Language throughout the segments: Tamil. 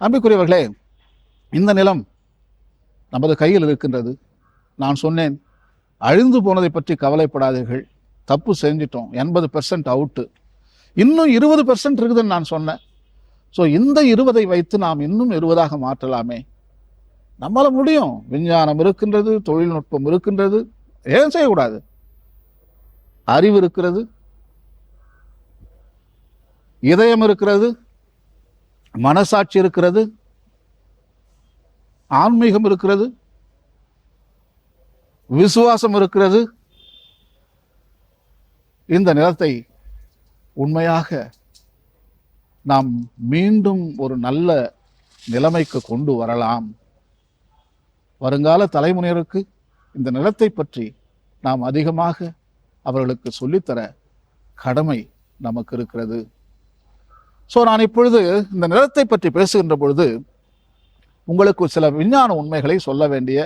அன்புக்குரியவர்களே இந்த நிலம் நமது கையில் இருக்கின்றது. நான் சொன்னேன் அழிந்து போனதை பற்றி கவலைப்படாதீர்கள். தப்பு செஞ்சிட்டோம் எண்பது பெர்சன்ட் அவுட்டு இன்னும் இருபது பெர்சன்ட் இருக்குதுன்னு நான் சொன்னேன். ஸோ இந்த இருபதை வைத்து நாம் இன்னும் இருபதாக மாற்றலாமே. நம்மளால் முடியும். விஞ்ஞானம் இருக்கின்றது தொழில்நுட்பம் இருக்கின்றது. ஏன் செய்யக்கூடாது. அறிவு இருக்கிறது. இதயம் இருக்கிறது. மனசாட்சி இருக்கிறது ஆன்மீகம் இருக்கிறது விசுவாசம் இருக்கிறது. இந்த நிலத்தை உண்மையாக நாம் மீண்டும் ஒரு நல்ல நிலைமைக்கு கொண்டு வரலாம். வருங்கால தலைமுறையினருக்கு இந்த நிலத்தை பற்றி நாம் அதிகமாக அவர்களுக்கு சொல்லித்தர கடமை நமக்கு இருக்கிறது. ஸோ நான் இப்பொழுது இந்த நிலத்தை பற்றி பேசுகின்ற பொழுது உங்களுக்கு சில விஞ்ஞான உண்மைகளை சொல்ல வேண்டிய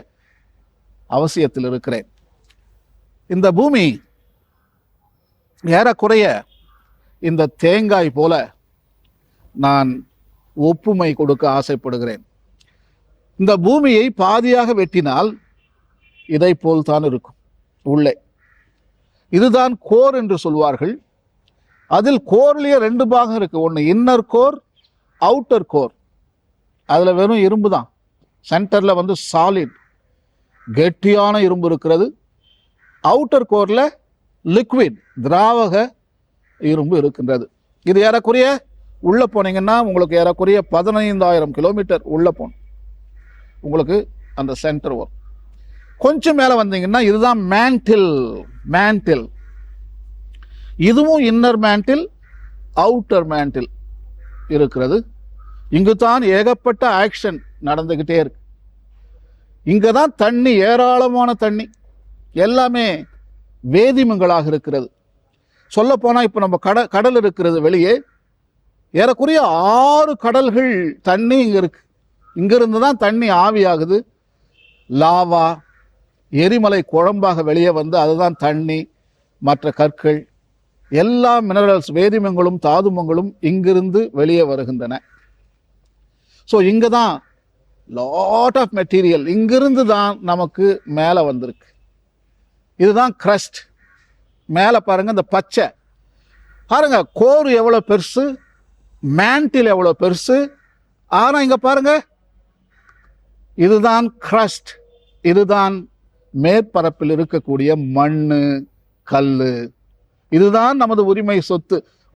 அவசியத்தில் இருக்கிறேன். இந்த பூமி ஏறக்குறைய இந்த தேங்காய் போல நான் ஒப்புமை கொடுக்க ஆசைப்படுகிறேன். இந்த பூமியை பாதியாக வெட்டினால் இதை போல்தான் இருக்கும் உள்ளே. இதுதான் கோர் என்று சொல்வார்கள். அதில் கோர்லேயே ரெண்டு பாகம் இருக்குது ஒன்று இன்னர் கோர் அவுட்டர் கோர் அதில் வெறும் இரும்பு தான் சென்டரில் வந்து சாலிட் கெட்டியான இரும்பு இருக்கிறது. அவுட்டர் கோரில் லிக்விட் திராவக இரும்பு இருக்கின்றது. இது ஏறக்குறைய உள்ளே போனீங்கன்னா உங்களுக்கு ஏறக்குறைய பதினைந்தாயிரம் கிலோமீட்டர் உள்ளே போகணும். உங்களுக்கு அந்த சென்டர் வரும் கொஞ்சம் மேலே வந்தீங்கன்னா இதுதான் மேண்டில் மேண்டில் இதுவும் இன்னர் மேண்டில் அவுட்டர் மேண்டில் இருக்கிறது. இங்கு தான் ஏகப்பட்ட ஆக்ஷன் நடந்துக்கிட்டே இருக்கு. இங்கே தான் தண்ணி ஏராளமான தண்ணி எல்லாமே வேதிமங்களாக இருக்கிறது. சொல்ல போனால் இப்போ நம்ம கட கடல் இருக்கிறது வெளியே. ஏறக்குறைய ஆறு கடல்கள் தண்ணி இங்கே இருக்கு. இங்கிருந்து தான் தண்ணி ஆவியாகுது. லாவா எரிமலை குழம்பாக வெளியே வந்து அதுதான் தண்ணி மற்ற கற்கள் எல்லா மினரல்ஸ் வேதிமங்களும் தாதுமங்களும் இங்கிருந்து வெளியே வருகின்றன. ஸோ இங்கே தான் லாட் ஆஃப் மெட்டீரியல் இங்கிருந்து தான் நமக்கு மேலே வந்திருக்கு. இதுதான் crust. மேலே பாருங்கள் இந்த பச்சை. பாருங்கள் கோர் எவ்வளோ பெருசு மேண்டில் எவ்வளோ பெருசு. ஆனால் இங்கே பாருங்க இதுதான் crust. இதுதான் மேற்பரப்பில் இருக்கக்கூடிய மண்ணு கல் இதுதான் நமது உரிமை சொத்து.